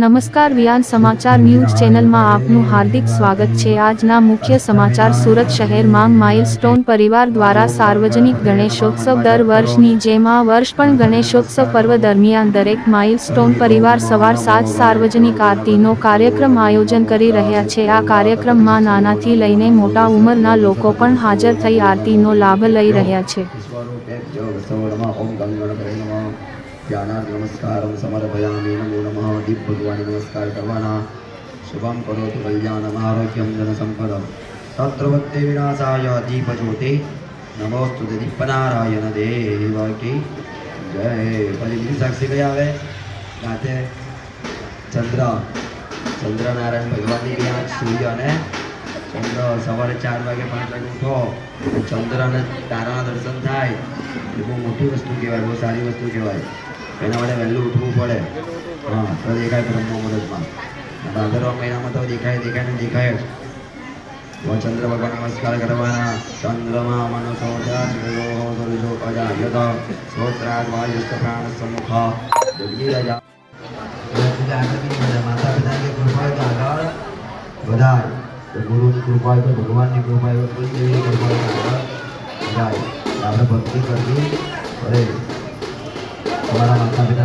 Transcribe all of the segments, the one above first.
નમસ્કાર વિયાન સમાચાર ન્યૂઝ ચેનલમાં આપનું હાર્દિક સ્વાગત છે. આજના મુખ્ય સમાચાર સુરત શહેરમાં માઇલસ્ટોન પરિવાર દ્વારા સાર્વજનિક ગણેશોત્સવ દર વર્ષની જેમ આ વર્ષ પણ ગણેશોત્સવ પર્વ દરમિયાન દરેક માઇલસ્ટોન પરિવાર સવાર સાત સાર્વજનિક આરતીનો કાર્યક્રમ આયોજન કરી રહ્યા છે. આ કાર્યક્રમમાં નાનાથી લઈને મોટા ઉંમરના લોકો પણ હાજર થઈ આરતીનો લાભ લઈ રહ્યા છે. સ્વરૂપેભ્યો વસવો નમઃ ઓમ ગંગ ગણપતે નમઃ ધ્યાનાર્થ નમસ્કારમ સમર્પયામિ નમો નમઃ દીપ ભગવાન નમસ્કાર કરવાના શુભમ કરોતુ કલ્યાણમ આરોગ્યમ જન સંપદમ તત્રવત્તે વિનાશાય દીપ જ્યોતે નમોસ્તુ દીપનારાયણ દેવ કી જય પછી બીજી સાક્ષી કઈ આવે રાતે ચંદ્ર ચંદ્રનારાયણ ભગવાનની બી આંખ સૂર્ય અને ચંદ્ર સવારે ચાર વાગે પાંચ વાગે ઉઠો અને ચંદ્ર અને તારાના દર્શન થાય એ બહુ મોટી વસ્તુ કહેવાય બહુ સારી વસ્તુ કહેવાય એના માટે વહેલું ઉઠવું પડે. હા, તો દેખાય બ્રહ્મ મુહૂર્તમાં. ભાદરવા મહિનામાં તો દેખાય દેખાય ને દેખાય જ. ચંદ્ર ભગવાન નમસ્કાર કરવાના. ચંદ્રમા મનસો જગો સરિજો અજાયત શ્રોત્રાદ વાયુસ્ત પ્રાણ સમુખ જગી માતા પિતાની કૃપા આગળ વધાય ગુરુની કૃપા તો ભગવાનની કૃપા તો આગળ આપણે ભક્તિ કરવી પડે. mantabita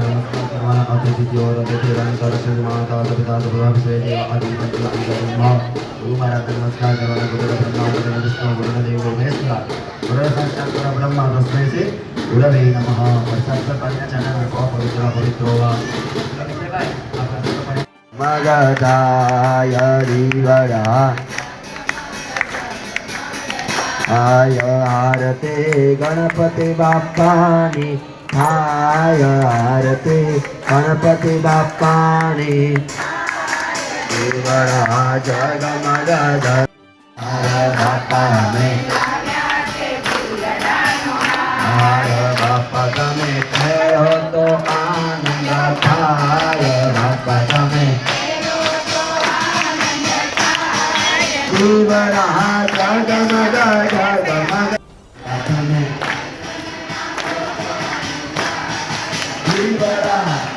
mana kata jiwa dan cara sendiri nama Ayo Harate Ganapati Bapani આય આરતે ગણપતિ બાપાની. જગમગા બાપા મેં બાપા તમે થયો તો આનંદ. થાય liberar.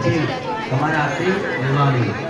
પછી તમારે આરતી લેવાની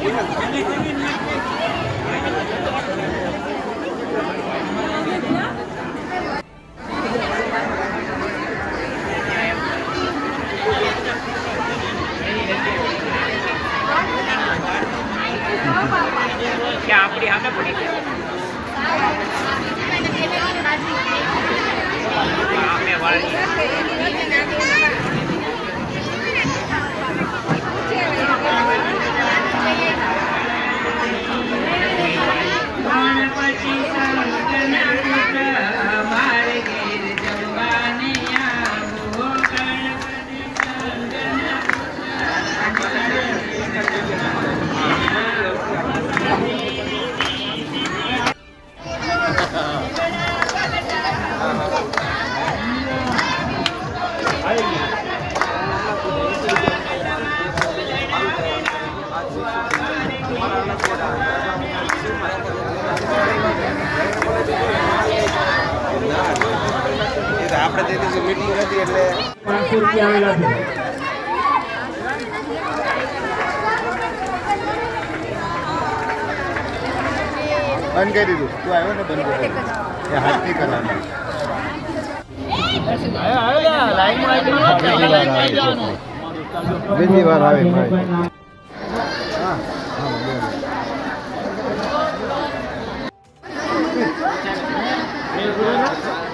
Yeah, but he had a pretty good one. Yeah, but he had a pretty good one. આપણે તે દિવસે મીટિંગ હતી એટલે પાંચસો રૂપિયા આવેલા છે બંધ કરી દીધું. તું આવ્યો ને બંધ કરી એ હાથ નહીં કરવાનો બીજી વાર આવે ભાઈ.